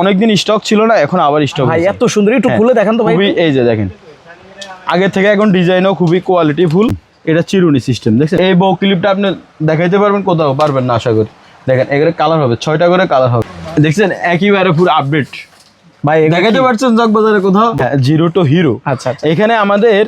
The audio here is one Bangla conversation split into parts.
অনেকদিন স্টক ছিল না এখন আবার স্টক ভাই এত সুন্দর একটু খুলে দেখেন তো ভাই খুবই এই যে দেখেন। আগে থেকে এখন ডিজাইনও খুবই কোয়ালিটি ফুল এটা চিরুনি সিস্টেম দেখছেন? এই বউ ক্লিপটা আপনি দেখাইতে পারবেন কোথাও পারবেন না আশা করি। দেখেন এগুলো কালার হবে ছয়টা করে কালার হবে। দেখছেন একইবারে পুরো আপডেট ভাই দেখাইতে? পারছেন জগবাজারে কোথাও? জিরো টু হিরো আচ্ছা আচ্ছা। এখানে আমাদের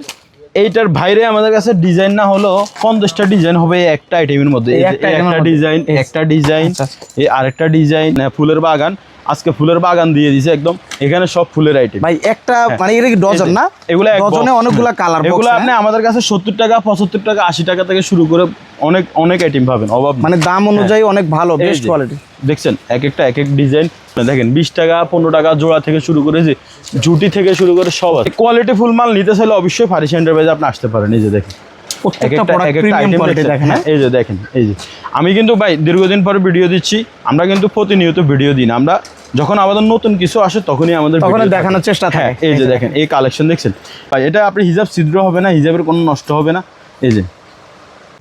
এইটার বাইরে আমাদের কাছে ডিজাইন না হলো পঞ্চাশটা ডিজাইন হবে একটা আইটেমের মধ্যে। একটা ডিজাইন একটা ডিজাইন আচ্ছা, এই আরেকটা ডিজাইন ফুলের বাগান। আজকে ফুলের বাগান দিয়ে দিছে একদম। এখানে সব ফুলের আইটেম ভাই একটা মানে এটা কি ডজন না? এগুলো এক ডজনে। অনেকগুলা কালার এগুলো আপনি আমাদের কাছে সত্তর টাকা পঁচাত্তর টাকা আশি টাকা থেকে শুরু করে অনেক অনেক আইটেম পাবেন অভাব মানে দাম অনুযায়ী অনেক ভালো হ্যাঁ। বেস্ট কোয়ালিটি দেখছেন এক একটা এক এক ডিজাইন দেখেন বিশ টাকা পনেরো টাকা জোড়া থেকে শুরু করে যে জুটি থেকে শুরু করে সব আছে। কোয়ালিটি ফুল মাল নিতে চাইলে অবশ্যই ফারিস এন্টারপ্রাইজে আপনি আসতে পারেন এই যে দেখেন। হ্যাঁ, হ্যাঁ? এই যে দেখেন এই যে। আমি কিন্তু ভাই দীর্ঘদিন পরে ভিডিও দিচ্ছি আমরা কিন্তু প্রতিনিয়ত ভিডিও দিই না আমরা যখন আমাদের নতুন কিছু আসে তখনই আমাদের তখন দেখানোর চেষ্টা হ্যাঁ থাকে। এই যে দেখেন এই কালেকশন দেখছেন? ভাই এটা আপনি হিজাব ছিদ্র হবে না হিজাবের কোনো নষ্ট হবে না। এই যে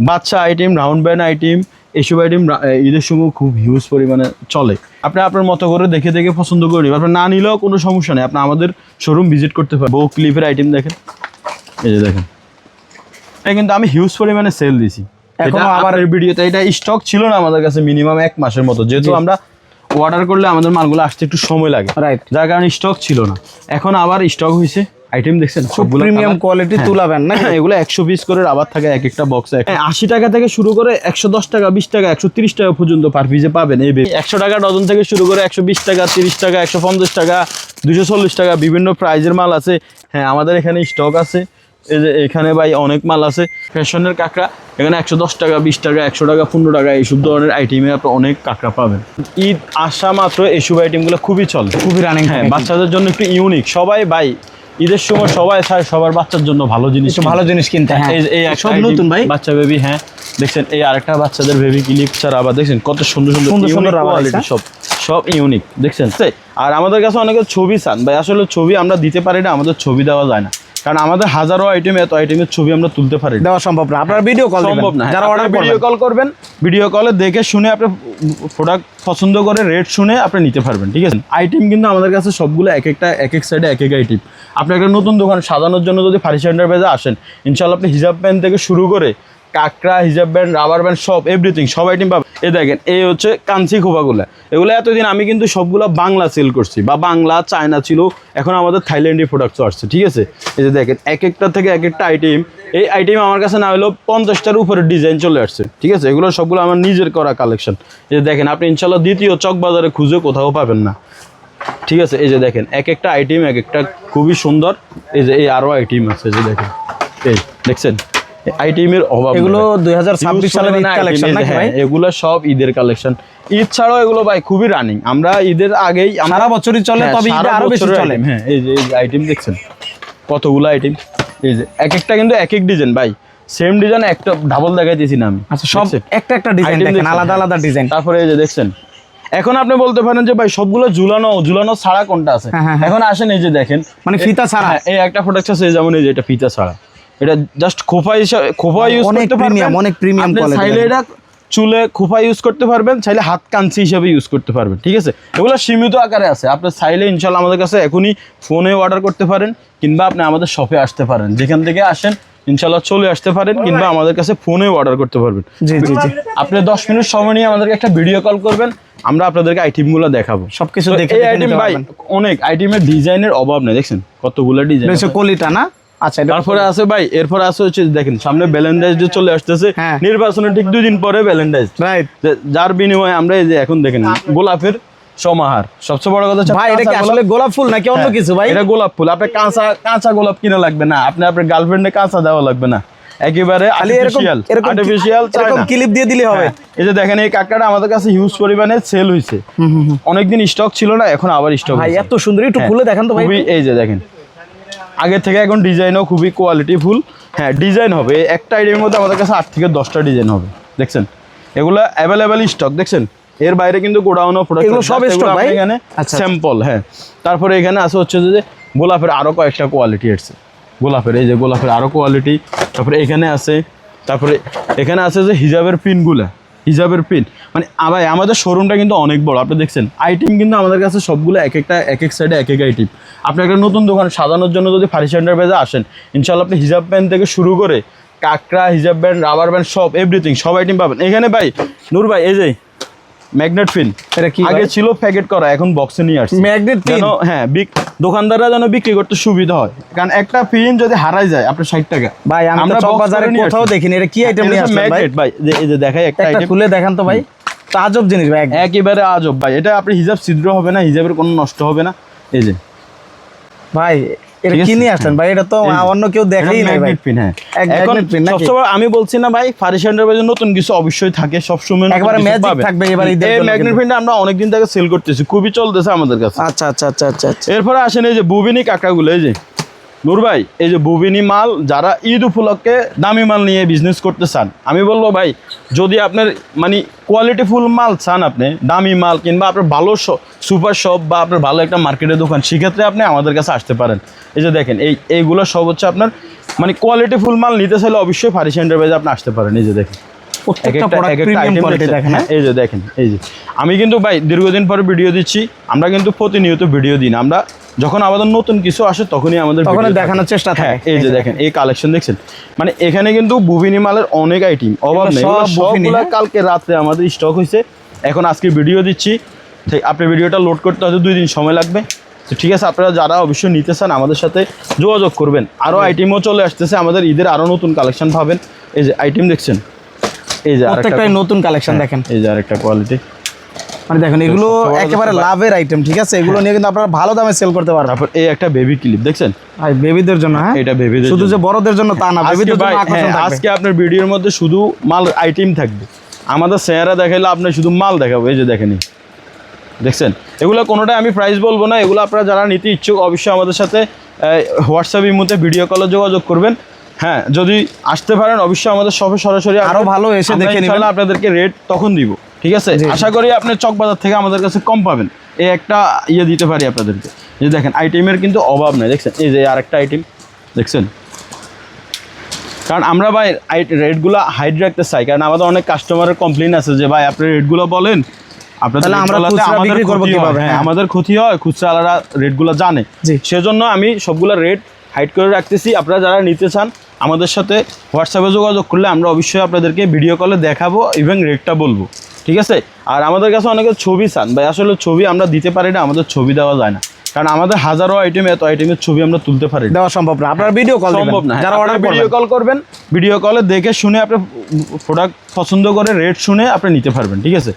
বাচ্চা আইটেম রাউন্ড ব্যান্ড আইটেম এইসব আইটেম ঈদের সময় খুব হিউজ পরিমাণে চলে। আপনি আপনার মতো করে দেখে দেখে পছন্দ করে নেবেন আপনার না নিলেও কোনো সমস্যা নেই। আপনি আমাদের শোরুম ভিজিট করতে পারেন। বউ ক্লিপের আইটেম দেখেন। এই যে দেখেন। এটা কিন্তু আমি হিউজ পরিমাণে সেল দিছি। এখনও আবার- ভিডিওতে এটা স্টক ছিল না আমাদের কাছে মিনিমাম এক মাসের মতো। যেহেতু আমরা অর্ডার করলে আমাদের মালগুলো আসতে একটু সময় লাগে। রাইট যার কারণে স্টক ছিল না। এখন আবার স্টক হয়েছে। আইটেম দেখছেন? সবগুলো প্রিমিয়াম কোয়ালিটি হ্যাঁ। তুলাবেন না হ্যাঁ, এগুলো একশো পিস করে রাবার থাকে এক একটা বক্সে আশি টাকা থেকে শুরু করে একশো দশ টাকা বিশ টাকা একশো তিরিশ টাকা পর্যন্ত পার পিসে পাবেন এই একশো টাকা ডজন থেকে শুরু করে একশো বিশ টাকা তিরিশ টাকা একশো পঞ্চাশ টাকা দুশো চল্লিশ টাকা বিভিন্ন প্রাইজের মাল আছে। হ্যাঁ আমাদের এখানে স্টক আছে। এই যে এখানে ভাই অনেক মাল আছে। ফ্যাশনের কাঁকড়া এখানে একশো দশ টাকা বিশ টাকা একশো টাকা পনেরো টাকা এইসব ধরনের আইটেমে আপনি অনেক কাঁকড়া পাবেন। ঈদ আসা মাত্র এইসব আইটেমগুলো খুবই চলে। খুবই রানিং হ্যাঁ বাচ্চাদের জন্য একটু ইউনিক সবাই ভাই ঈদের সময় সবাই চায় সবার বাচ্চার জন্য ভালো জিনিস ভালো জিনিস কিনতে হ্যাঁ এই এই সব নতুন ভাই। বাচ্চা বেবি হ্যাঁ। দেখছেন এই আরেকটা বাচ্চাদের বেবি ক্লিপ ছাড়া আবার দেখছেন কত সুন্দর সুন্দর সুন্দর quality আছে। সব সব ইউনিক দেখছেন? আর আমাদের কাছে অনেকে ছবি চান। ভাই আসলে ছবি আমরা দিতে পারি না আমাদের ছবি দেওয়া যায় না। কারণ আমাদের হাজারো আইটেম এত আইটেমের ছবি আমরা তুলতে পারি দেওয়া সম্ভব না। আপনারা ভিডিও কল সম্ভব না। যারা অর্ডার ভিডিও কল করবেন ভিডিও কলে দেখে শুনে আপনি প্রোডাক্ট পছন্দ করে রেট শুনে আপনি নিতে পারবেন ঠিক আছে? আইটেম কিন্তু আমাদের কাছে সবগুলো এক একটা এক এক সাইডে এক এক আইটেম আপনি একটা নতুন দোকান সাজানোর জন্য যদি ফারি সেন্টার বেজে আসেন ইনশাল্লাহ আপনি হিজাব প্যান্ট থেকে শুরু করে কাকড়া, হিজাব ব্যান্ড, রাবার ব্যান্ড, সব এভরিথিং সব আইটেম পাবে। এ দেখেন, এই হচ্ছে কাঞ্চি খোপাগুলো। এগুলো এতদিন আমি কিন্তু সবগুলো বাংলা সেল করছি, বা বাংলা, চায়না ছিল, এখন আমাদের থাইল্যান্ডি প্রোডাক্টস আসছে, ঠিক আছে? এই যে দেখেন, এক একটা থেকে এক একটা আইটেম এই আইটেম আমার কাছে না হলেও পঞ্চাশটার উপরে ডিজাইন চলে আসছে, ঠিক আছে? এগুলো সবগুলো আমার নিজের করা কালেকশন এই যে দেখেন, আপনি ইনশাল্লাহ দ্বিতীয় চক বাজারে খুঁজে কোথাও পাবেন না। ঠিক আছে? এই যে দেখেন, এক একটা আইটেম এক একটা খুবই সুন্দর। এই যে এই আরও আইটেম আছে, এই যে দেখেন। এই, দেখছেন? আইটেমের অভাব এগুলো সালের পরিমাণে কালেকশন নাকি হ্যাঁ, ভাই? এগুলো সব ঈদের কালেকশন ঈদ ছাড়াও এগুলো ভাই খুবই রানিং আমরা ঈদের আগেই সারা বছরই চলে হ্যাঁ, তবে ঈদে আরও বেশি চলে। হ্যাঁ এই যে আইটেম দেখছেন? কতগুলো আইটেম এই যে এক একটা কিন্তু এক এক ডিজাইন ভাই। সেম ডিজাইন একটা ডাবল দেখাইতেছি না আমি। আচ্ছা সব একটা একটা ডিজাইন দেখেন আলাদা। আলাদা ডিজাইন তারপরে এই যে দেখছেন? এখন আপনি বলতে পারেন যে ভাই সবগুলো ঝুলানো ঝুলানো ছাড়া কোনটা আছে। এখন আসেন এই যে দেখেন। মানে ফিতা ছাড়া? এই একটা প্রোডাক্ট আছে যেমন এই যে এটা ফিতা ছাড়া। এটা জাস্ট খোপা হিসাবে খোপা ইউজ করতে পারবেন। premium, অনেক আপনি quality চাইলে এটা চুলে খোপা ইউজ করতে পারবেন চাইলে হাত কাঞ্চি হিসাবে ইউজ করতে পারবেন ঠিক আছে? এগুলো সীমিত আকারে আছে। আপনি চাইলে ইনশাল্লাহ আমাদের কাছে এখনই ফোনে অর্ডার করতে পারেন কিংবা আপনি আমাদের শপে আসতে পারেন। যেখান থেকে আসেন ইনশাল্লাহ চলে আসতে পারেন কিংবা আমাদের কাছে ফোনেও অর্ডার করতে পারবেন। জি জি জি। আপনি দশ মিনিট সময় নিয়ে আমাদেরকে একটা ভিডিও কল করবেন আমরা আপনাদেরকে আইটেমগুলো দেখাবো। সবকিছু দেখে আইটেম ভাই অনেক আইটেমের ডিজাইনের অভাব নেই দেখছেন? কতগুলো ডিজাইন কলিটা না? আচ্ছা তারপরে আছে ভাই এরপরে আছে হচ্ছে দেখেন সামনে ভ্যালেন্টাইন্স ডে চলে আসতেছে হ্যাঁ। নির্বাচনের ঠিক দুই দিন পরে ভ্যালেন্টাইন্স রাইট যার বিনিময়ে আমরা এই যে এখন দেখেন গোলাপের সমাহার। সবচেয়ে বড় কথা ভাই এটা কি আসলে গোলাপ- ফুল নাকি অন্য হ্যাঁ, কিছু ভাই? এটা গোলাপ ফুল। আপনি কাঁচা কাঁচা গোলাপ কিনা লাগবে না। আপনি আপনার গার্লফ্রেন্ডে কাঁচা দেওয়া লাগবে না। একেবারে খালি আর্টিফিশিয়াল আর্টিফিশিয়াল এরকম ক্লিপ দিয়ে দিলে হবে। এই যে দেখেন এই কাকাটা আমাদের কাছে হিউজ পরিমাণে সেল হয়েছে অনেকদিন স্টক ছিল না এখন আবার স্টক ভাই এত সুন্দর একটু খুলে দেখান তো ভাই। এই যে দেখেন। আগে থেকে এখন ডিজাইনও খুবই কোয়ালিটি ফুল হ্যাঁ ডিজাইন হবে। একটা আইটেমের মধ্যে আমাদের কাছে আট থেকে দশটা ডিজাইন হবে। দেখছেন? এগুলো অ্যাভেলেবেল স্টক দেখছেন? এর বাইরে কিন্তু গোডাউনও প্রোডাক্ট সব ভাই? এখানে আচ্ছা। স্যাম্পল হ্যাঁ। তারপরে এখানে আছে হচ্ছে যে গোলাপের আরও কয়েকটা কোয়ালিটি এসছে গোলাপের এই যে গোলাপের আরও কোয়ালিটি তারপরে এখানে আছে তারপরে এখানে আছে যে হিজাবের পিনগুলা। হিজাবের পিন মানে ভাই, আমাদের শোরুমটা কিন্তু অনেক বড়। আপনি দেখছেন আইটেম কিন্তু আমাদের কাছে সবগুলো এক একটা, এক এক সাইডে এক এক আইটেম আপনি একটা নতুন দোকান সাজানোর জন্য যদি ফারি সেন্টার বেজে আসেন ইনশাল্লাহ আপনি হিজাব প্যান্ট থেকে শুরু করে কাকড়া, হিজাব ব্যান্ড রাবার ব্যান্ড সব এভরিথিং সব আইটেম পাবেন। এখানে ভাই, নূর ভাই, এই যে ম্যাগনেট পিন। এটা কি আগে ছিল প্যাকেট করা এখন বক্সে নিয়ে আসছে। pin? যেন হ্যাঁ বিক দোকানদাররা যেন বিক্রি করতে সুবিধা হয়। কারণ একটা পিন যদি হারাই যায় আপনার ষাট টাকা। ভাই আমি তো আমরা চক বাজারে কোথাও দেখিনি। এটা কি আইটেম এটা নিয়ে হচ্ছে আসছেন ভাই? এই যে দেখাই একটা একটা আইটেম খুলে দেখান তো ভাই। তাজব জিনিস ভাই একেবারে আজব ভাই। এটা আপনি হিজাব ছিদ্র হবে না হিজাবের কোনো নষ্ট হবে না। এই যে। ভাই এটা ভাই এটা তো অন্য কেউ দেখেই নাই ভাই। ম্যাগনেট পিন হ্যাঁ এখন? সবসময় আমি বলছি না ভাই নতুন কিছু অবশ্যই থাকে সবসময় একবারে থাকবে এবার ঈদের এই জন্য ম্যাগনেট কিন্তু। পিনটা আমরা অনেকদিন থেকে সেল করতেছি খুবই চলতেছে আমাদের কাছে। আচ্ছা আচ্ছা আচ্ছা আচ্ছা আচ্ছা। এরপরে আসেন এই যে বুবিনি কাকাগুলো এই যে। নূর ভাই, এই যে বুবিনি মাল, যারা ঈদ উপলক্ষে দামি মাল নিয়ে বিজনেস করতে চান, আমি বলব ভাই, যদি আপনার মানে কোয়ালিটিফুল মাল চান আপনি, দামি মাল কিংবা আপনার ভালো সুপার শপ বা আপনার ভালো একটা মার্কেটের দোকান, সেক্ষেত্রে আপনি আমাদের কাছে আসতে পারেন। এই যে দেখেন, এই, এইগুলো সব হচ্ছে আপনার মানে কোয়ালিটিফুল মাল নিতে চাইলে অবশ্যই ফারিস এন্টারপ্রাইজে আপনি আসতে পারেন। এই যে দেখেন। প্রত্যেকটা প্রোডাক্ট প্রিমিয়াম কোয়ালিটি দেখেন হ্যাঁ, হ্যাঁ? এই যে দেখেন এই যে। আমি কিন্তু ভাই দীর্ঘদিন পরে ভিডিও দিচ্ছি আমরা কিন্তু প্রতিনিয়ত ভিডিও দিন আমরা যখন আমাদের নতুন কিছু আসে তখনই আমাদের তখন দেখানোর চেষ্টা থাকে। হ্যাঁ, এই যে দেখেন এই কালেকশন দেখছেন? মানে এখানে কিন্তু বুবিনি মালের অনেক আইটেম অভাব নেই। সবগুলা? কালকে রাত্রে আমাদের স্টক হয়েছে এখন আজকে ভিডিও দিচ্ছি। আপনি ভিডিওটা লোড করতে হয়তো দুই দিন সময় লাগবে। তো ঠিক আছে আপনারা যারা অবশ্যই নিতে চান আমাদের সাথে যোগাযোগ করবেন। আরও আইটেমও চলে আসতেছে আমাদের ঈদের আরও নতুন কালেকশন পাবেন। এই যে আইটেম দেখছেন? এই যে প্রত্যেকটাই নতুন কালেকশন হ্যাঁ, দেখেন। এই যে আরেকটা কোয়ালিটি মানে দেখেন এগুলো একেবারে লাভের আইটেম ঠিক আছে? এগুলো নিয়ে কিন্তু আপনারা ভালো দামে সেল করতে পারবেন। তারপর এই একটা বেবি ক্লিপ দেখছেন? ভাই বেবিদের জন্য হ্যাঁ? এটা বেবিদের শুধু যে বড়দের জন্য তা না বেবিদের জন্য আকর্ষণ হ্যাঁ, থাকবে। আজকে আপনার ভিডিওর মধ্যে শুধু মাল আইটেম থাকবে। আমাদের চেহারা দেখাইলে আপনি শুধু মাল দেখাবো এই যে দেখেনি দেখছেন? এগুলো কোনোটাই আমি প্রাইস বলব না এগুলো আপনারা যারা নিতে ইচ্ছুক অবশ্যই আমাদের সাথে হোয়াটসঅ্যাপ ইমুতে ভিডিও কলে যোগাযোগ করবেন। হ্যাঁ যদি আসতে পারেন অবশ্যই আমাদের শপে সরাসরি আরও ভালো এসে দেখে নিবেন। আপনাদেরকে রেট তখন দিব ঠিক আছে। আশা করি আপনি চকবাজার থেকে আমাদের কাছে কম পাবেন। এই একটা ইয়ে দিতে পারি আপনাদেরকে। যে দেখেন আইটেমের কিন্তু অভাব নেই দেখছেন? এই যে আরেকটা আইটেম দেখছেন? কারণ আমরা ভাই রেটগুলো হাইড রাখতে চাই। কারণ আমাদের অনেক কাস্টমারের কমপ্লেন আছে যে ভাই আপনি রেটগুলো বলেন আমাদের ক্ষতি হয়। হ্যাঁ। আমাদের ক্ষতি হয় খুচরা আলাদা রেটগুলো জানে। সেজন্য আমি সবগুলো রেট হাইড করে রাখতেছি। আপনারা যারা নিতে চান আমাদের সাথে হোয়াটসঅ্যাপে যোগাযোগ করলে আমরা অবশ্যই আপনাদেরকে ভিডিও কলে দেখাবো এবং রেটটা বলব। ঠিক আছে? আর আমাদের কাছে অনেকে ছবি চান ভাই আসলে ছবি আমরা দিতে পারি না আমাদের ছবি দেওয়া যায় না। কারণ আমাদের হাজারো আইটেম এত আইটেমের ছবি আমরা তুলতে পারি দেওয়া সম্ভব না। আপনার ভিডিও কল সম্ভব না। যারা অর্ডার ভিডিও কল করবেন। ভিডিও কলে দেখে শুনে আপনি প্রোডাক্ট পছন্দ করে রেট শুনে আপনি নিতে পারবেন ঠিক আছে?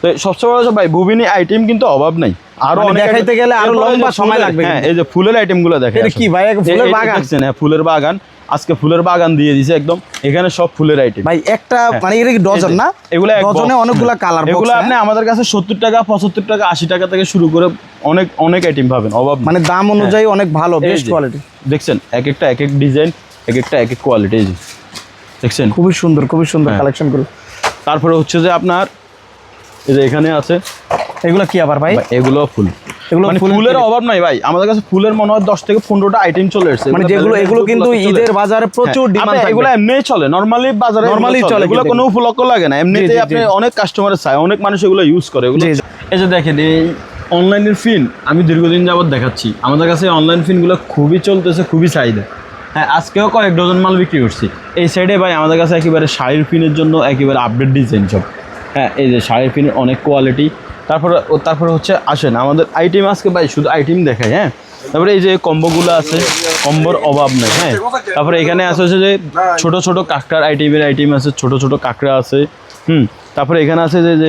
তো সবচেয়ে বড় কথা ভাই বুবিনি আইটেম কিন্তু অভাব নাই। আরও মানে অনেক দেখাইতে গেলে আরও লম্বা সময় লাগবে হ্যাঁ এই যে ফুলের আইটেমগুলো দেখেন এটা কি ভাই, এক ফুলের বাগান? হ্যাঁ ফুলের বাগান। আজকে ফুলের বাগান দিয়ে দিছে একদম। এখানে সব ফুলের আইটেম ভাই একটা মানে এটা কি ডজন না? এগুলো এক ডজনে। অনেকগুলা কালার এগুলো আপনি আমাদের কাছে সত্তর টাকা পঁচাত্তর টাকা আশি টাকা থেকে শুরু করে অনেক অনেক আইটেম পাবেন অভাব মানে দাম অনুযায়ী অনেক ভালো হ্যাঁ। বেস্ট কোয়ালিটি দেখছেন এক একটা এক এক ডিজাইন এক একটা এক এক কোয়ালিটি দেখছেন? খুবই সুন্দর খুবই সুন্দর হ্যাঁ। কালেকশনগুলো। তারপরে হচ্ছে যে আপনার এই যে এখানে আছে। এগুলো কি আবার ভাই, এগুলো ফুল। এগুলো মানে ফুলের অভাব নাই ভাই। আমাদের কাছে ফুলের মনে হয় দশ থেকে পনেরোটা আইটেম চলে এসেছে। মানে যেগুলো এগুলো কিন্তু ঈদের বাজারে প্রচুর ডিমান্ড হ্যাঁ, এগুলো এমনি চলে নরমালি বাজারে এগুলো চলে এগুলো কোনো উপলক্ষ লাগে না। এমনিতে আপনি অনেক কাস্টমারের চাই অনেক মানুষ এগুলো ইউজ করে। এগুলো। এই যে দেখেন এই অনলাইনের ফিন আমি দীর্ঘদিন যাবত দেখাচ্ছি। আমাদের কাছে অনলাইন ফিনগুলো খুবই চলতেছে খুবই চাহিদা। হ্যাঁ আজকেও কয়েক ডজন মাল বিক্রি করছি। এই সাইডে ভাই আমাদের কাছে একেবারে শাড়ির ফিনের জন্য একেবারে আপডেট ডিজাইন সব। হ্যাঁ এই যে শাড়ির ফিনের অনেক কোয়ালিটি তারপরে তারপরে হচ্ছে আসেন। আমাদের আইটেম আজকে ভাই শুধু আইটেম দেখাই হ্যাঁ? তারপরে এই যে কম্বোগুলো আছে কম্বোর অভাব নেই হ্যাঁ? তারপরে এখানে আছে হচ্ছে যে ছোট ছোট কাঁকড়ার আইটেমের আইটেম আছে ছোট ছোট কাঁকড়া আছে হুম? তারপরে এখানে আছে যে যে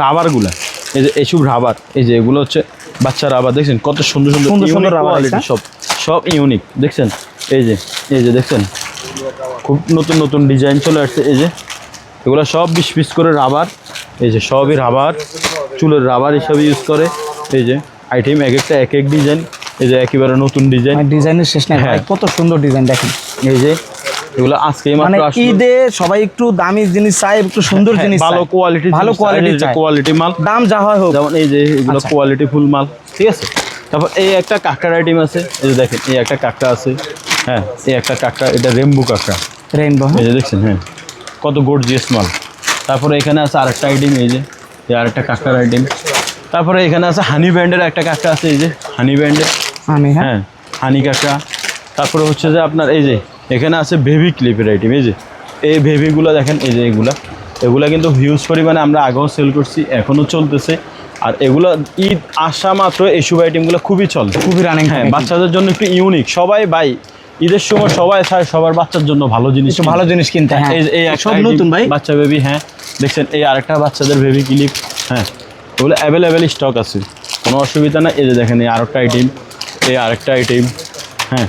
রাবারগুলা এই যে এসব রাবার এই যে এগুলো হচ্ছে বাচ্চা রাবার দেখছেন? কত সুন্দর সুন্দর সুন্দর সুন্দর রাবার সব সব ইউনিক দেখছেন? এই যে এই যে দেখছেন? খুব নতুন নতুন ডিজাইন চলে আসছে এই যে। এগুলো সব বিশ পিস করে রাবার এই যে সবই রাবার। চুলের রাবার হিসাবে ইউজ করে। এই যে আইটেম এক একটা এক এক ডিজাইন এই যে একেবারে নতুন ডিজাইন ডিজাইনের শেষ নাই। ভাই হ্যাঁ। কত সুন্দর ডিজাইন দেখেন। এই যে এগুলো আজকেই মানে ঈদে সবাই একটু দামি জিনিস চাই একটু সুন্দর হ্যাঁ, জিনিস ভালো কোয়ালিটি ভালো কোয়ালিটি কোয়ালিটি মাল। দাম যা হয় হোক। যেমন এই যে এগুলো আচ্ছা। কোয়ালিটি ফুল মাল। ঠিক আছে? তারপর এই একটা কাঁকড়ার আইটেম আছে। এই যে দেখেন এই একটা কাঁকড়া আছে। হ্যাঁ এই একটা কাঁকড়া এটা রেম্বু কাঁকড়া। রেইনবো এই যে দেখছেন হ্যাঁ। কত গর্জিয়াস মাল। তারপরে এখানে আছে আরেকটা আইটেম এই যে। এই আরেকটা কাঁকড়ার আইটেম। তারপরে এখানে আছে হানি ব্যান্ডের একটা কাঁকড়া আছে এই যে হানি ব্যান্ডের হ্যাঁ। হ্যাঁ হানি কাঁকড়া। তারপরে হচ্ছে যে আপনার এই যে এখানে আছে বেবি ক্লিপের আইটেম এই যে। এই বেবিগুলো দেখেন এই যে এগুলা। এগুলা কিন্তু হিউজ পরিমাণে আমরা আগেও সেল করছি এখনও চলতেছে। আর এগুলো ঈদ আসা মাত্র এইসব আইটেমগুলো খুবই চলে। খুবই রানিং হ্যাঁ বাচ্চাদের জন্য একটু ইউনিক সবাই ভাই ঈদের সময় সবাই চায় সবার বাচ্চার জন্য ভালো জিনিস ভালো জিনিস কিনতে হ্যাঁ। এই এই সব নতুন ভাই। বাচ্চা বেবি হ্যাঁ। দেখছেন এই আরেকটা বাচ্চাদের বেবি ক্লিপ হ্যাঁ। ওগুলো অ্যাভেলেবেল স্টক আছে। কোনো অসুবিধা না এই যে দেখেন এই আরেকটা আইটেম এই আরেকটা আইটেম হ্যাঁ।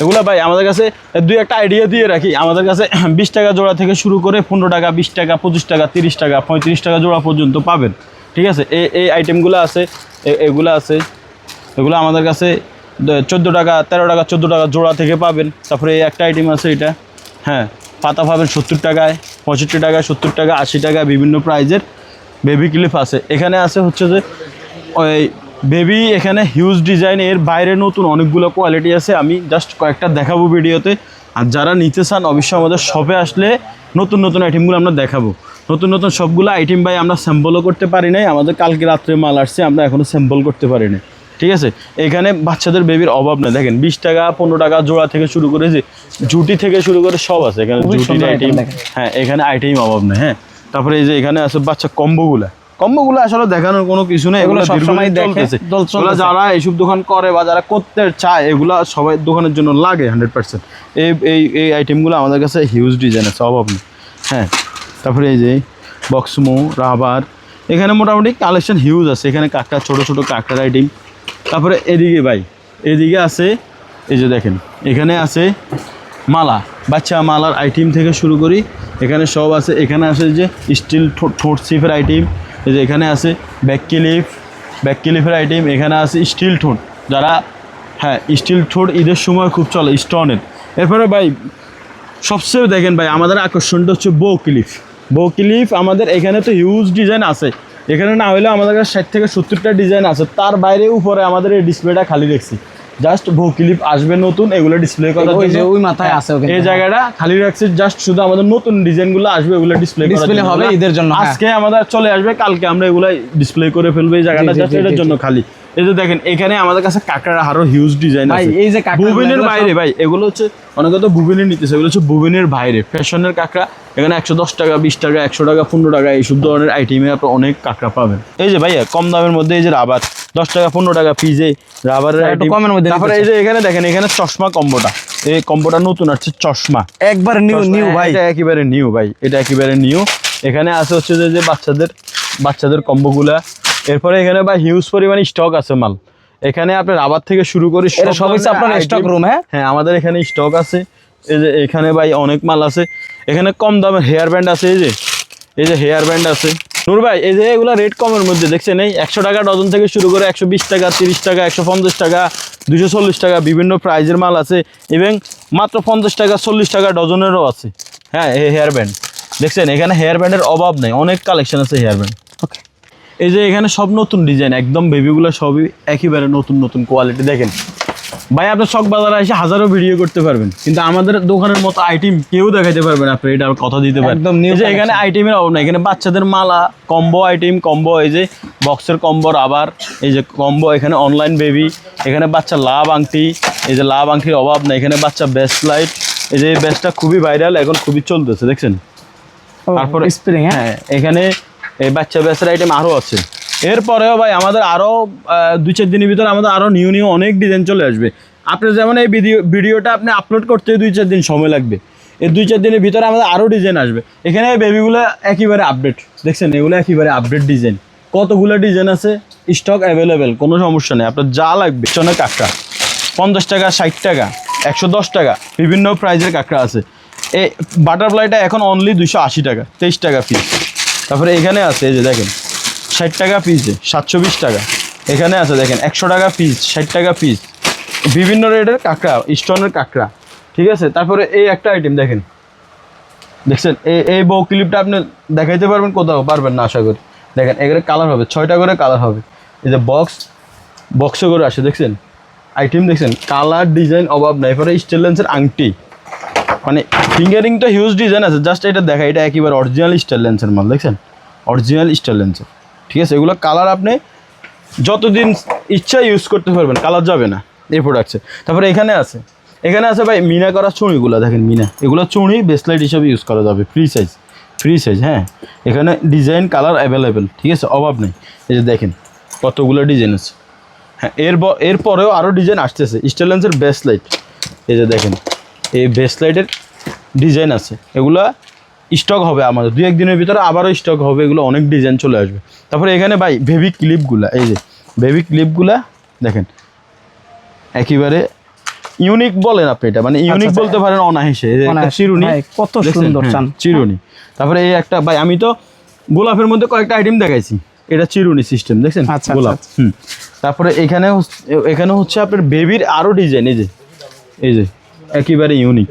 এগুলো ভাই আমাদের কাছে দুই একটা আইডিয়া দিয়ে রাখি। আমাদের কাছে বিশ টাকা জোড়া থেকে শুরু করে পনেরো টাকা বিশ টাকা পঁচিশ টাকা তিরিশ টাকা পঁয়ত্রিশ টাকা জোড়া পর্যন্ত পাবেন। ঠিক আছে? এই এই আইটেমগুলো আছে এগুলো আছে। এগুলো আমাদের কাছে চোদ্দ টাকা, তেরো টাকা, চোদ্দ টাকা জোড়া থেকে পাবেন। তারপরে একটা আইটেম আছে এটা। হ্যাঁ পাতা পাবেন সত্তর টাকায়, পঁয়ষট্টি টাকা সত্তর টাকা, আশি টাকা বিভিন্ন প্রাইজের বেবি ক্লিপ আছে। এখানে আছে হচ্ছে যে, ওই বেবি এখানে হিউজ ডিজাইন এর বাইরে নতুন অনেকগুলো কোয়ালিটি আছে। আমি জাস্ট কয়েকটা দেখাবো ভিডিওতে। আর যারা নিতে চান, অবশ্যই আমাদের শপে আসলে নতুন নতুন আইটেমগুলো আমরা দেখাবো। নতুন নতুন সবগুলো আইটেম ভাই আমরা স্যাম্পলও করতে পারি নাই। আমাদের কালকে রাত্রে মাল আসছে, আমরা এখনও স্যাম্পল করতে পারি নাই। ঠিক আছে? এখানে বাচ্চাদের বেবির অভাব নেই। দেখেন বিশ টাকা পনেরো টাকা জোড়া থেকে শুরু করে যে জুটি থেকে শুরু করে সব আছে। এখানে আইটেম হ্যাঁ এখানে আইটেম অভাব নেই হ্যাঁ। তারপরে এই যে এখানে আছে বাচ্চা কম্বোগুলা। কম্বোগুলো আসলে দেখানোর কোনো কিছু নেই এগুলো সবসময় চলতেছে। যারা এইসব দোকান করে বা যারা করতে চায় এগুলা সবাই দোকানের জন্য লাগে হান্ড্রেড পার্সেন্ট এই এই এই আইটেমগুলো আমাদের কাছে হিউজ ডিজাইন আছে অভাব নেই। হ্যাঁ তারপরে এই যে বক্সমো রাবার এখানে মোটামুটি কালেকশন হিউজ আছে। এখানে কাঁকড়া ছোটো ছোটো কাঁকড়ার আইটেম তারপরে এদিকে ভাই, এদিকে আছে, এই যে দেখেন, এখানে আছে মালা, বাচ্চা মালার আইটেম থেকে শুরু করি, এখানে সব আছে, এখানে আছে যে স্টিল ঠোঁট সিফের আইটেম এই যে এখানে আছে ব্যাক ক্লিপ ব্যাক আইটেম এখানে আছে স্টিল ঠোঁট, যারা হ্যাঁ স্টিল ঠোঁট ঈদের সময় খুব চলে স্টোনের এরপরে ভাই, সবচেয়ে দেখেন ভাই, আমাদের আকর্ষণটা হচ্ছে বো ক্লিপ বো ক্লিপ আমাদের এখানে তো হিউজ ডিজাইন আছে এখানে না হলেও আমাদের কাছে ষাট থেকে সত্তরটা ডিজাইন আছে। তার বাইরে উপরে আমাদের এই ডিসপ্লেটা খালি দেখছি। জাস্ট বো ক্লিপ আসবে নতুন এগুলো ডিসপ্লে করা ওই যে ওই মাথায় আছে ওখানে। এই জায়গাটা খালি রাখছি জাস্ট শুধু আমাদের নতুন ডিজাইনগুলো আসবে এগুলো ডিসপ্লে ডিসপ্লে হবে এদের জন্য, হ্যাঁ। আজকে আমাদের চলে আসবে কালকে আমরা এগুলো ডিসপ্লে করে ফেলব এই জায়গাটা জাস্ট এটার জন্য খালি। এই যে দেখেন এখানে আমাদের কাছে কাঁকড়ার আরও হিউজ ডিজাইন আছে। এই যে বুবিনের বাইরে ভাই এগুলো হচ্ছে অনেকে তো বুবিনের নিতেছে এগুলো হচ্ছে বুবিনের বাইরে। ফ্যাশনের কাঁকড়া এখানে একশো দশ টাকা বিশ টাকা একশো টাকা পনেরো টাকা এইসব ধরনের আইটেমে আপনি অনেক কাঁকড়া পাবেন। এই যে ভাইয়া কম দামের মধ্যে এই যে রাবার দশ টাকা পনেরো টাকা পিজে রাবারের আইটেম কমের মধ্যে তারপরে এই যে এখানে দেখেন এখানে চশমা কম্বোটা। এই কম্বোটা নতুন আসছে চশমা। একবার নিউ নিউ ভাই। এটা একেবারে নিউ ভাই এটা একেবারে নিউ এখানে আছে হচ্ছে যে যে বাচ্চাদের বাচ্চাদের কম্বোগুলা এরপরে এখানে ভাই হিউজ পরিমাণে স্টক আছে মাল। এখানে আপনার রাবার থেকে শুরু করে আপনার item- room, হ্যাঁ? হ্যাঁ আমাদের এখানে স্টক আছে। এই যে এখানে ভাই অনেক মাল আছে। এখানে কম দামের হেয়ার ব্যান্ড আছে এই যে। এই যে হেয়ার ব্যান্ড আছে। নূর ভাই এই যে এগুলো রেট কমের মধ্যে দেখছেন? এই একশো টাকা ডজন থেকে শুরু করে একশো বিশ টাকা তিরিশ টাকা একশো পঞ্চাশ টাকা দুশো চল্লিশ টাকা বিভিন্ন প্রাইজের মাল আছে। এবং মাত্র পঞ্চাশ টাকা চল্লিশ টাকা ডজনেরও আছে। হ্যাঁ এই হেয়ার ব্যান্ড দেখছেন? এখানে হেয়ার ব্যান্ডের অভাব নেই। অনেক কালেকশন আছে হেয়ার ব্যান্ড ওকে এই যে এখানে সব নতুন ডিজাইন একদম বেবিগুলো সবই একেবারে নতুন নতুন কোয়ালিটি দেখেন ভাই আপনার শখ বাজারে এসে হাজারো ভিডিও করতে পারবেন কিন্তু আমাদের দোকানের মতো আইটেম কেউ দেখাতে পারবেন আপনি এটা কথা দিতে পারেন একদম যে এখানে আইটেমের অভাব নাই এখানে বাচ্চাদের মালা কম্বো আইটেম কম্বো এই যে বক্সের কম্বো আবার এই যে কম্বো এখানে অনলাইন বেবি এখানে বাচ্চা লাভ আংটি এই যে লাভ আংটির অভাব নাই এখানে বাচ্চা বেস্ট লাইট এই যে বেস্টটা খুবই ভাইরাল এখন খুবই চলতেছে দেখছেন? তারপরে স্প্রিং হ্যাঁ? হ্যাঁ এখানে এই বাচ্চা ব্যাসের আইটেম আরও আছে। এরপরেও ভাই আমাদের আরও দুই চার দিনের ভিতরে আমাদের আরও নিউ নিউ অনেক ডিজাইন চলে আসবে। আপনি যেমন এই ভিডিও ভিডিওটা আপনি আপলোড করতে দুই চার দিন সময় লাগবে। এই দুই চার দিনের ভিতরে আমাদের আরও ডিজাইন আসবে। এখানে বেবিগুলো একেবারে আপডেট দেখছেন, এগুলো একেবারে আপডেট ডিজাইন কতগুলো ডিজাইন আছে? স্টক অ্যাভেলেবেল কোনো সমস্যা নেই। আপনার যা লাগবে চনে কাঁকড়া। পঞ্চাশ টাকা, ষাট টাকা, একশো দশ টাকা, বিভিন্ন প্রাইজের কাঁকড়া আছে। এই বাটারফ্লাইটা এখন অনলি দুশো আশি টাকা, তেইশ টাকা পিস তারপরে এখানে আছে এই যে দেখেন, ষাট টাকা পিসে সাতশো বিশ টাকা। এখানে আছে দেখেন, একশো টাকা পিস ষাট টাকা পিস বিভিন্ন রেটের কাঁকড়া, স্টোনের কাঁকড়া, ঠিক আছে? তারপরে এই একটা আইটেম দেখেন। দেখছেন? এই এই বউ ক্লিপটা আপনি দেখাইতে পারবেন, কোথাও পারবেন না, আশা করি। দেখেন, এগুলো কালার হবে, ছয়টা করে কালার হবে। এই যে বক্স বক্সে করে আসে, দেখছেন? আইটেম দেখছেন? কালার ডিজাইন অভাব নাই এরপরে স্টেল লেন্সের আংটি। মানে ফিঙ্গারিংটা হিউজ ডিজাইন আছে জাস্ট এটা দেখা, এটা একেবারে অরিজিনাল স্টার লেন্সের মাল, দেখছেন? অরিজিনাল স্টার লেন্সের ঠিক আছে? এগুলো কালার আপনি যতদিন ইচ্ছা ইউজ করতে পারবেন কালার যাবে না এই প্রোডাক্টসে তারপরে এখানে আছে এখানে আছে ভাই মিনা করা চুড়িগুলো দেখেন মিনা। এগুলো চুড়ি বেসলাইট হিসাবে ইউজ করা যাবে ফ্রি সাইজ ফ্রি সাইজ হ্যাঁ? এখানে ডিজাইন কালার অ্যাভেলেবেল ঠিক আছে? অভাব নেই। এই যে দেখেন, কতগুলো ডিজাইন আছে। হ্যাঁ এর এরপরেও আরও ডিজাইন আসতেছে স্টেলেন্সের বেসলাইট এই যে দেখেন এই বেসলাইটের ডিজাইন আছে। এগুলা স্টক হবে আমাদের। দুই একদিনের ভিতরে আবারও স্টক হবে এগুলো অনেক ডিজাইন চলে আসবে। তারপরে এখানে ভাই বেবি ক্লিপগুলা এই যে বেবি ক্লিপগুলা দেখেন। একেবারে ইউনিক বলেন আপনি এটা মানে ইউনিক আচ্ছা। বলতে পারেন অনাহিসে। চিরুনি কত সুন্দর হ্যাঁ। চিরুনি। তারপরে এই একটা ভাই আমি তো গোলাপের মধ্যে কয়েকটা আইটেম দেখাইছি। এটা চিরুনি সিস্টেম দেখছেন? আচ্ছা, আচ্ছা, গোলাপ আচ্ছা। হুম। তারপরে এখানে এখানে হচ্ছে আপনার বেবির আরও ডিজাইন এই যে এই যে। একেবারে ইউনিক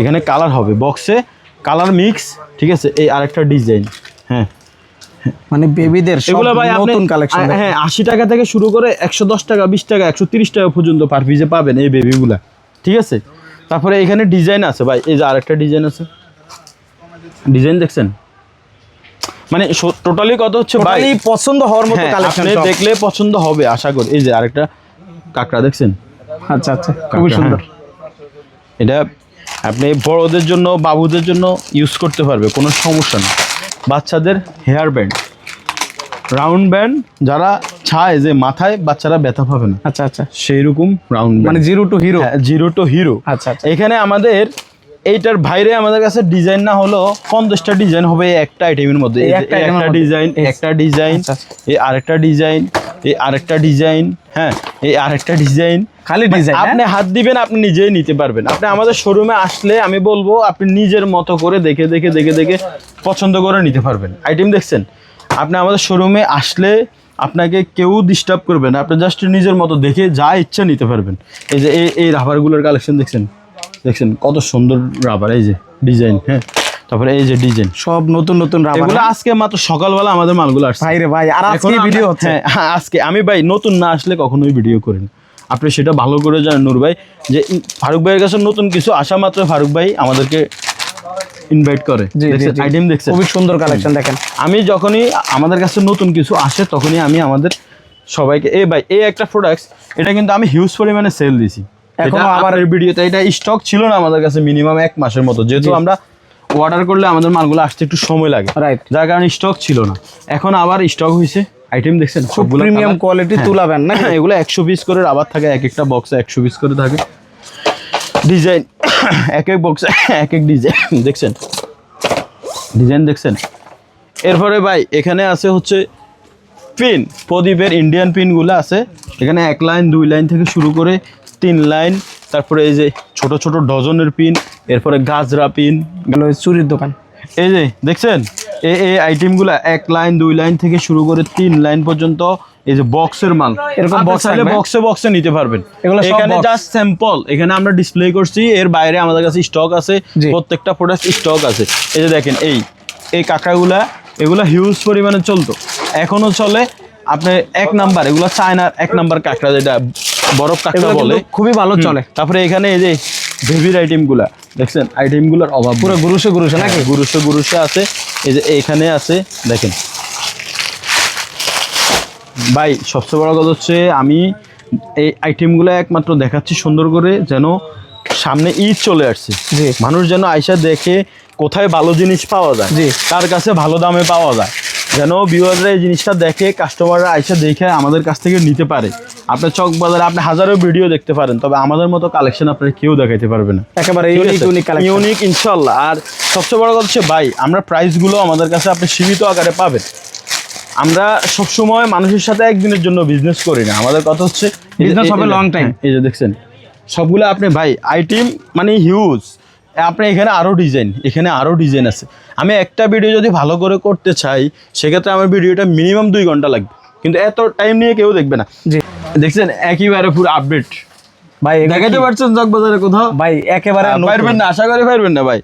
এখানে কালার হবে। বক্সে কালার মিক্স ঠিক আছে? এই আরেকটা ডিজাইন হ্যাঁ। মানে বেবিদের এগুলো ভাই নতুন কালেকশন হ্যাঁ আশি টাকা থেকে শুরু করে একশো দশ টাকা বিশ টাকা একশো তিরিশ টাকা পর্যন্ত পার পিসে পাবেন এই বেবিগুলা ঠিক আছে? তারপরে এখানে ডিজাইন আছে ভাই। এই যে আরেকটা ডিজাইন আছে। ডিজাইন দেখছেন? মানে টোটালি কত হচ্ছে ভাই? পছন্দ হওয়ার মতো হ্যাঁ, কালেকশন আপনি দেখলে পছন্দ হবে আশা করি। এই যে আরেকটা কাঁকড়া দেখছেন? আচ্ছা আচ্ছা। খুবই সুন্দর। হ্যাঁ। এটা আপনি বড়দের জন্য বাবুদের জন্য ইউজ করতে পারবে কোনো সমস্যা নেই। বাচ্চাদের হেয়ার ব্যান্ড রাউন্ড ব্যান্ড যারা চায় যে মাথায় বাচ্চারা ব্যথা পাবে না আচ্ছা আচ্ছা। সেই রকম রাউন্ড মানে zero to hero zero to hero আচ্ছা আচ্ছা। এখানে আমাদের এইটার বাইরে আমাদের কাছে ডিজাইন না হলো পঞ্চাশটা ডিজাইন হবে একটা আইটেমের মধ্যে। একটা। ডিজাইন একটা ডিজাইন আচ্ছা, এই আরেকটা ডিজাইন এই আরেকটা ডিজাইন হ্যাঁ এই আরেকটা ডিজাইন খালি ডিজাইন আপনি হাত দিবেন আপনি নিজেই নিতে পারবেন। আপনি আমাদের শোরুমে আসলে আমি বলব আপনি নিজের মতো করে দেখে দেখে দেখে দেখে পছন্দ করে নিতে পারবেন। আইটেম দেখছেন? আপনি আমাদের শোরুমে আসলে আপনাকে কেউ ডিস্টার্ব করবে না। আপনি জাস্ট নিজের মতো দেখে যা ইচ্ছা নিতে পারবেন। এই যে এই এই রাবারগুলোর কালেকশন দেখছেন? দেখছেন? কত সুন্দর রাবার এই যে ডিজাইন হ্যাঁ? তারপরে এই যে ডিজাইন। সব নতুন নতুন রাবার এগুলো আজকে মাত্র সকালবেলা আমাদের মালগুলো আসছে। ভাই রে ভাই আর আজকে ভিডিও হচ্ছে। হ্যাঁ হ্যাঁ, আজকে আমি ভাই নতুন না আসলে কখনোই ভিডিও করি না। আপনি সেটা ভালো করে জানেন নূর ভাই যে ফারুক ভাইয়ের কাছে নতুন কিছু আসা মাত্র ফারুক ভাই আমাদেরকে ইনভাইট করে। আইটেম দেখছেন? খুবই সুন্দর কালেকশন দেখেন। আমি যখনই আমাদের কাছে নতুন কিছু আসে তখনই আমি আমাদের সবাইকে এই ভাই এই একটা প্রোডাক্টস এটা কিন্তু আমি হিউজ পরিমাণে সেল দিছি এখনও আবার ভিডিওতে এটা স্টক ছিল না আমাদের কাছে মিনিমাম এক মাসের মতো। যেহেতু আমরা অর্ডার করলে আমাদের মালগুলো আসতে একটু সময় লাগে। রাইট যার কারণে স্টক ছিল না। এখন আবার স্টক হয়েছে। আইটেম দেখছেন? সবগুলো প্রিমিয়াম কোয়ালিটি হ্যাঁ। তুলাবেন না হ্যাঁ, এগুলো একশো পিস করে আবার থাকে এক একটা বক্সে একশো পিস করে থাকে। ডিজাইন এক এক বক্সে এক এক ডিজাইন দেখছেন? ডিজাইন দেখছেন? এরপরে ভাই এখানে আছে হচ্ছে পিন প্রদীপের ইন্ডিয়ান পিনগুলো আছে। এখানে এক লাইন দুই লাইন থেকে শুরু করে তিন লাইন তারপরে এই যে ছোট ছোট ডজনের পিন এরপরে গাজরা পিন গেল চুরির দোকান। এই যে দেখছেন? এই এই আইটেমগুলো এক লাইন দুই লাইন থেকে শুরু করে তিন লাইন পর্যন্ত এই যে বক্সের মাল। এরকম চাইলে বক্সে বক্সে নিতে পারবেন। এগুলো এখানে জাস্ট স্যাম্পল এখানে আমরা ডিসপ্লে করছি এর বাইরে আমাদের কাছে স্টক আছে প্রত্যেকটা প্রোডাক্ট স্টক আছে। এই যে দেখেন এই এই কাঁকড়াগুলা এগুলা হিউজ পরিমাণে চলতো। এখনও চলে আপনি এক নাম্বার এগুলো চায়নার এক নাম্বার কাঁকড়া যেটা বরফ কাঁকড়া বলে। খুবই ভালো চলে। তারপরে এখানে এই যে বেবির আইটেমগুলা দেখছেন? আইটেমগুলোর অভাব পুরো নেই। গুরুষে গুরুষে নাকি? হ্যাঁ, গুরুশে গুরুশে আছে। এই যে এখানে আছে দেখেন। ভাই সবচেয়ে বড় কথা হচ্ছে আমি এই আইটেমগুলো একমাত্র দেখাচ্ছি সুন্দর করে যেন সামনে ঈদ চলে আসছে। মানুষ যেন আইসা দেখে কোথায় ভালো জিনিস পাওয়া যায়। তার কাছে ভালো দামে পাওয়া যায়। যেন ভিউয়াররা এই জিনিসটা দেখে কাস্টমাররা আইসা দেখে আমাদের কাছ থেকে নিতে পারে। আপনার চক বাজারে আপনি হাজারো ভিডিও দেখতে পারেন তবে আমাদের মতো কালেকশন আপনার কেউ দেখাইতে পারবে না। একেবারে ইউনিক ইনশাল্লাহ আর সবচেয়ে বড় কথা হচ্ছে ভাই আমরা প্রাইসগুলো আমাদের কাছে আপনি সীমিত আকারে পাবেন। আমরা সবসময় মানুষের সাথে একদিনের জন্য বিজনেস করি না। আমাদের কথা হচ্ছে এই- হবে long time। হ্যাঁ, এই যে দেখছেন সবগুলো আপনি ভাই আইটেম মানে হিউজ আপনি এখানে আরও ডিজাইন এখানে আরও ডিজাইন আছে। আমি একটা ভিডিও যদি ভালো করে করতে চাই সেক্ষেত্রে আমার ভিডিওটা মিনিমাম দুই ঘণ্টা লাগবে। কিন্তু এত টাইম নিয়ে কেউ দেখবে না। জি। দেখছেন? একইবারে পুরো আপডেট ভাই দেখাতে? পারছেন চকবাজারে কোথাও? ভাই একেবারে পারবেন না আশা করি পারবেন না ভাই।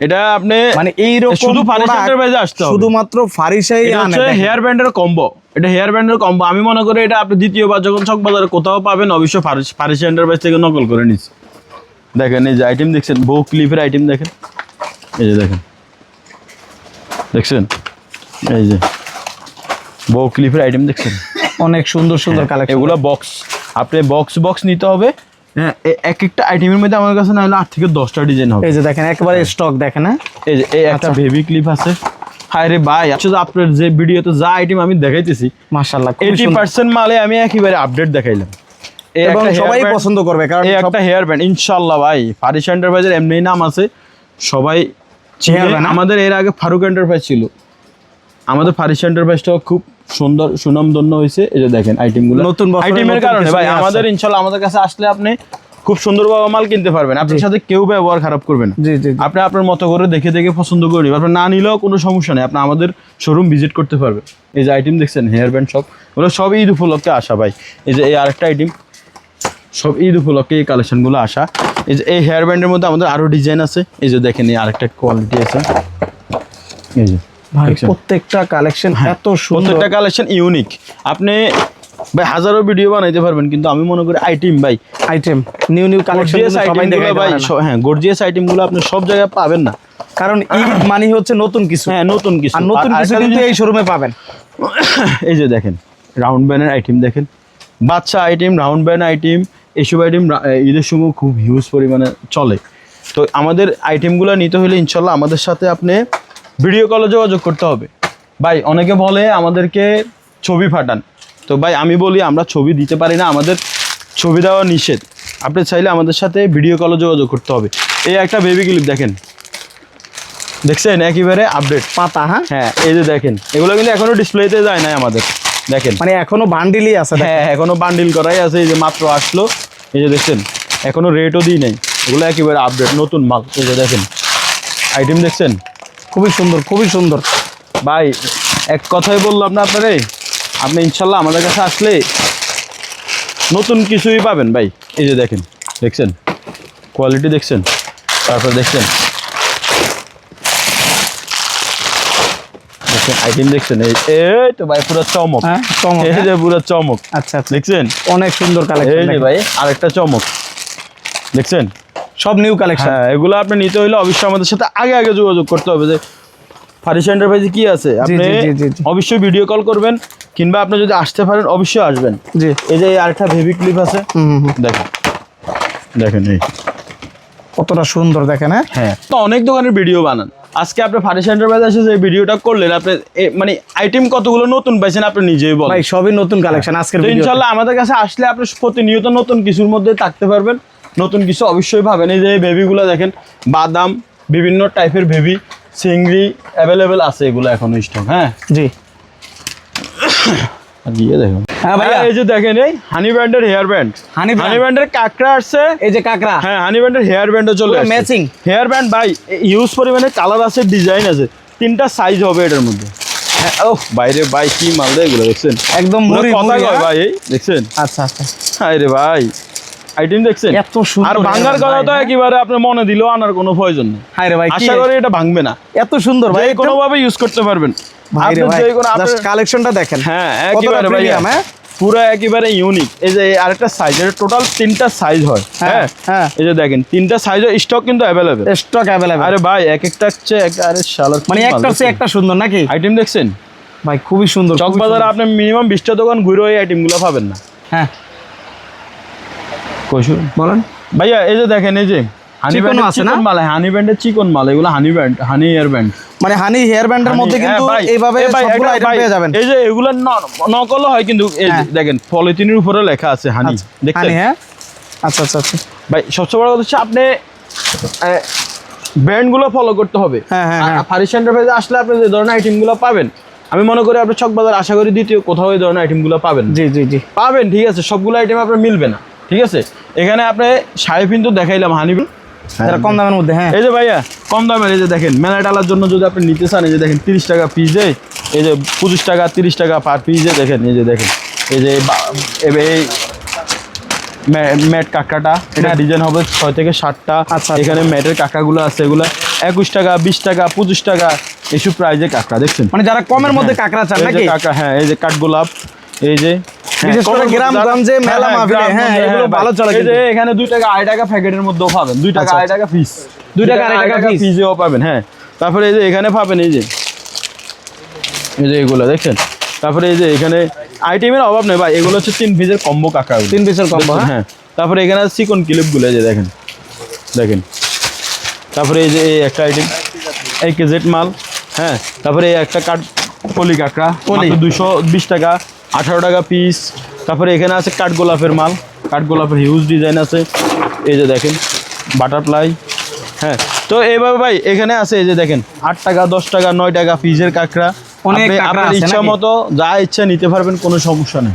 এটা আপনি মানে এইরকম শুধু ফারিসাইডের বাইরে আসতে হবে। শুধুমাত্র ফারিসাই এটা আনে হেয়ার ব্যান্ডের কম্বো এটা হেয়ার ব্যান্ডের কম্বো আমি মনে করি এটা আপনি দ্বিতীয়বার যখন চক বাজারে কোথাও পাবেন অবশ্যই ফারিস এন্টারপ্রাইজ থেকে নকল করে নিচ্ছি দেখেন এই যে আইটেম দেখছেন বউ ক্লিপের আইটেম দেখেন। এই যে দেখেন দেখছেন? এই যে বউ ক্লিপের আইটেম দেখছেন? অনেক সুন্দর সুন্দর কালেকশন এগুলো বক্স আপনি বক্স বক্স নিতে হবে। হ্যাঁ এক একটা আইটেমের মধ্যে আমার কাছে না হলে আট থেকে দশটা ডিজাইন হবে। এই যে দেখেন একেবারে স্টক দেখেন হ্যাঁ? এই যে এই একটা বেবি ক্লিপ আছে। হায় রে ভাই আসলে আপনার যে ভিডিওতে যা আইটেম আমি দেখাইতেছি মাশাআল্লাহ খুবই এইটি পার্সেন্ট মালে আমি একেবারে আপডেট দেখাইলাম। এবং সবাই পছন্দ করবে কারণ এই একটা হেয়ার ব্যান্ড ভাই। ফারিস এন্টারপ্রাইজের এমনি নাম আছে। সবাই? আমাদের এর আগে ফারুক এন্টারপ্রাইজ ছিল। আমাদের ফারিস এন্টারপ্রাইজটাও খুব সুন্দর সুনামধন্য হয়েছে। এই যে দেখেন আইটেমগুলো নতুন আইটেমের কারণে ভাই আমাদের ইনশাল্লাহ আমাদের কাছে আসলে আপনি খুব সুন্দরভাবে মাল কিনতে পারবেন। আপনার সাথে কেউ ব্যবহার খারাপ করবে না। আপনি আপনার মতো করে দেখে দেখে পছন্দ করে নিবেন। আপনার না নিলেও কোনো সমস্যা নেই। আপনি আমাদের শোরুম ভিজিট করতে পারবেন। এই যে আইটেম দেখছেন হেয়ার ব্যান্ড সব ওগুলো সব ঈদ উপলক্ষে আসা ভাই। এই যে এই আরেকটা আইটেম সব ঈদ উপলক্ষে এই কালেকশনগুলো আসা। এই যে এই হেয়ার ব্যান্ডের মধ্যে আমাদের আরও ডিজাইন আছে। এই যে দেখেন এই আরেকটা কোয়ালিটি আছে। এই যে ভাই প্রত্যেকটা কালেকশন এত সুন্দর। প্রত্যেকটা কালেকশন ইউনিক আপনি ভাই হাজারো ভিডিও বানাইতে পারবেন কিন্তু আমি মনে করি আইটেম ভাই। আইটেম নিউ কালেকশন সবাই ভাই হ্যাঁ গর্জিয়াস আইটেমগুলো আপনি সব জায়গায় পাবেন না। কারণ ঈদ মানে হচ্ছে নতুন কিছু। হ্যাঁ নতুন কিছু। আর নতুন আর কিছু কিন্তু এই শোরুমে পাবেন। এই যে দেখেন রাউন্ড ব্যানের আইটেম দেখেন। বাচ্চা আইটেম রাউন্ড ব্যান আইটেম এসব আইটেম ঈদের সময় খুব হিউজ পরিমাণে চলে। তো আমাদের আইটেমগুলো নিতে হলে ইনশাল্লাহ আমাদের সাথে আপনি ভিডিও কলে যোগাযোগ করতে হবে। ভাই অনেকে বলে আমাদেরকে ছবি ফাটান তো ভাই আমি বলি আমরা ছবি দিতে পারি না আমাদের ছবি দেওয়া নিষেধ। আপনি চাইলে আমাদের সাথে ভিডিও কলে যোগাযোগ করতে হবে। এই একটা বেবি ক্লিপ দেখেন। দেখছেন? একেবারে আপডেট পাতা হ্যাঁ? হ্যাঁ এই যে দেখেন। এগুলো কিন্তু এখনও ডিসপ্লেতে যায় নাই আমাদের। দেখেন। মানে এখনও বান্ডিলই আছে। হ্যাঁ এখনও বান্ডিল করাই আছে এই যে মাত্র আসলো। এই যে দেখছেন এখনও রেটও দিই নাই। এগুলো একেবারে আপডেট নতুন মাল। এই যে দেখেন আইটেম দেখছেন? খুবই সুন্দর খুবই সুন্দর। ভাই, এক কথাই বললাম না আপনারে, আপনি ইনশাল্লাহ আমাদের কাছে আসলে নতুন কিছুই পাবেন, ভাই। এই যে দেখেন, দেখছেন? কোয়ালিটি দেখছেন? তারপর দেখছেন আইটেম দেখছেন এই তো ভাই পুরো চমক। হ্যাঁ চমক এই হ্যাঁ? যে পুরো চমক। আচ্ছা আচ্ছা। দেখছেন? অনেক সুন্দর এই যে ভাই আরেকটা চমক। দেখছেন? সব নিউ কালেকশন হ্যাঁ এগুলো আপনি নিতে হইলে অবশ্যই আমাদের সাথে আগে আগে যোগাযোগ করতে হবে যে ফারিস এন্টারপ্রাইজে কি আছে? আপনি। অবশ্যই ভিডিও কল করবেন কিংবা আপনি যদি আসতে পারেন অবশ্যই আসবেন। জি। এই যে আরেকটা বেবি ক্লিপ আছে। দেখেন। দেখেন এই। কতটা সুন্দর দেখেন হ্যাঁ? হ্যাঁ তো অনেক দোকানের ভিডিও বানান। আজকে আপনি ফারিস এন্টারপ্রাইজ এসে যে ভিডিওটা করলেন আপনি মানে আইটেম কতগুলো নতুন পাইছেন আপনি নিজেই বলেন। ভাই সবই নতুন কালেকশন আজকের তো ভিডিও ইনশাল্লাহ আমাদের কাছে আসলে আপনি প্রতিনিয়ত নতুন কিছুর মধ্যে থাকতে পারবেন। নতুন কিছু অবশ্যই পাবেন এই যে বেবিগুলো দেখেন বাদাম বিভিন্ন টাইপের বেবি চিংড়ি অ্যাভেলেবেল আছে এগুলো এখন স্টক হ্যাঁ? জি। আর গিয়ে দেখুন। হ্যাঁ ভাইয়া। এই যে দেখেন এই হানি ব্যান্ডের হেয়ার ব্যান্ড Honey হানি ব্যান্ডের কাকড়া আসছে। এই যে কাকড়া। হানি ব্যান্ডের হেয়ার ব্যান্ডও চলে আসছে। matching? হেয়ার ব্যান্ড ভাই ইউজ পরিমাণে কালার আছে ডিজাইন আছে। তিনটা সাইজ হবে এটার মধ্যে। ও। বাইরে ভাই কি মাল দেয় এগুলো দেখছেন? একদম কথা কয় হ্যাঁ? ভাই এই দেখছেন? আচ্ছা আচ্ছা। রে ভাই। আইটেম দেখছেন? এত সুন্দর আর ভাঙার ভাই, কথা তো হ্যাঁ? একেবারে আপনার মনে দিলেও আনার কোনো প্রয়োজন নেই। রে ভাই আশা করি এটা ভাঙবে না। এত সুন্দর ভাই কোনো ভাবে ইউজ করতে পারবেন। ভাই জাস্ট কালেকশনটা দেখেন। হ্যাঁ কতটা একেবারে ভাই হ্যাঁ? পুরো একেবারে ইউনিক এই যে আরেকটা সাইজ এর টোটাল তিনটা সাইজ হয় হ্যাঁ, হ্যাঁ? হ্যাঁ। এই যে দেখেন তিনটা সাইজের স্টক কিন্তু স্টক আরে ভাই এক একটা হচ্ছে আরে শালার মানে একটার চেয়ে একটা সুন্দর নাকি? আইটেম দেখছেন? ভাই খুবই সুন্দর সুন্দর। আপনি মিনিমাম বিশটা দোকান ঘুরে এই আইটেমগুলো পাবেন না। হ্যাঁ। বলেন। ভাইয়া এই যে দেখেন এই যে হানি চিকনও আছে না? চিকন মাল হানি ব্যান্ডের চিকন মাল এগুলো honey band honey hair band মানে হানি হেয়ার ব্যান্ডের মধ্যে কিন্তু এইভাবে সবগুলো আইটেম পেয়ে যাবেন। এই যে এগুলো নকল হয় কিন্তু এই হ্যাঁ। দেখেন পলিথিনের উপরে লেখা আছে হানি আচ্ছা, হ্যাঁ? আচ্ছা আচ্ছা আচ্ছা। ভাই সবচেয়ে বড় কথা হচ্ছে আপনি ব্র্যান্ডগুলো ফলো করতে হবে। হ্যাঁ, হ্যাঁ, হ্যাঁ। ফারিস এন্টারপ্রাইজে আসলে আপনি যে ধরনের আইটেমগুলো পাবেন আমি মনে করি আপনি চকবাজার আশা করি দ্বিতীয় কোথাও এই ধরনের আইটেমগুলো পাবেন। জি জি জি। পাবেন ঠিক আছে সবগুলো আইটেম আপনার মিলবে না ঠিক আছে? এখানে আপনি শাড়ি কিন্তু দেখাইলাম হানি যারা কম দামের মধ্যে হ্যাঁ এই যে ভাইয়া কম দামের এই যে দেখেন মেলা ডালার জন্য যদি আপনি নিতে চান এই যে দেখেন তিরিশ টাকা পিসে এই যে পঁচিশ টাকা তিরিশ টাকা পার পিসে দেখেন এই যে দেখেন এই যে এই ম্যাট কাঁকড়াটা এটা ডিজাইন হবে ছয় থেকে হ্যাঁ। আচ্ছা, আচ্ছা। এখানে ম্যাটের কাঁকড়াগুলো আছে এগুলো একুশ টাকা বিশ টাকা পঁচিশ টাকা এইসব প্রাইজে কাঁকড়া দেখছেন মানে যারা কমের মধ্যে কাকড়া চান নাকি কাঁকড়া হ্যাঁ এই যে কাঠগোলাপ এই যে বিশেষ করে কম- গ্রাম যারা- গঞ্জে মেলা মাহফিলে হ্যাঁ এগুলো ভালো চলে কিন্তু। এখানে দুই টাকা আড়াই টাকা প্যাকেটের মধ্যেও পাবেন। দুই টাকা টাকা পিস দুই টাকা আড়াই টাকা পিসেও পাবেন হ্যাঁ। তারপরে এই যে এখানে পাবেন এই যে। এই যে এগুলো দেখছেন? তারপরে এই যে এখানে আইটেমের অভাব নেই ভাই। এগুলো হচ্ছে তিন পিসের কম্বো কাকা তিন পিসের combo, হ্যাঁ? হ্যাঁ। তারপরে এখানে চিকন ক্লিপগুলো এই যে দেখেন। দেখেন। তারপরে এই যে এই একটা আইটেম এই কেজেট মাল হ্যাঁ? তারপরে এই একটা কাঠ কলি কাঁকড়া কলি। দুশো বিশ টাকা। আঠারো টাকা পিস তারপরে এখানে আছে কাঠগোলাপের মাল। কাঠগোলাপের হিউজ ডিজাইন আছে। এই যে দেখেন বাটারফ্লাই হ্যাঁ তো এইভাবে ভাই এখানে আছে এই যে দেখেন আট টাকা দশ টাকা নয় টাকা পিসের কাঁকড়া। অনেক আপনার ইচ্ছা মতো যা ইচ্ছা নিতে পারবেন কোনো সমস্যা নেই।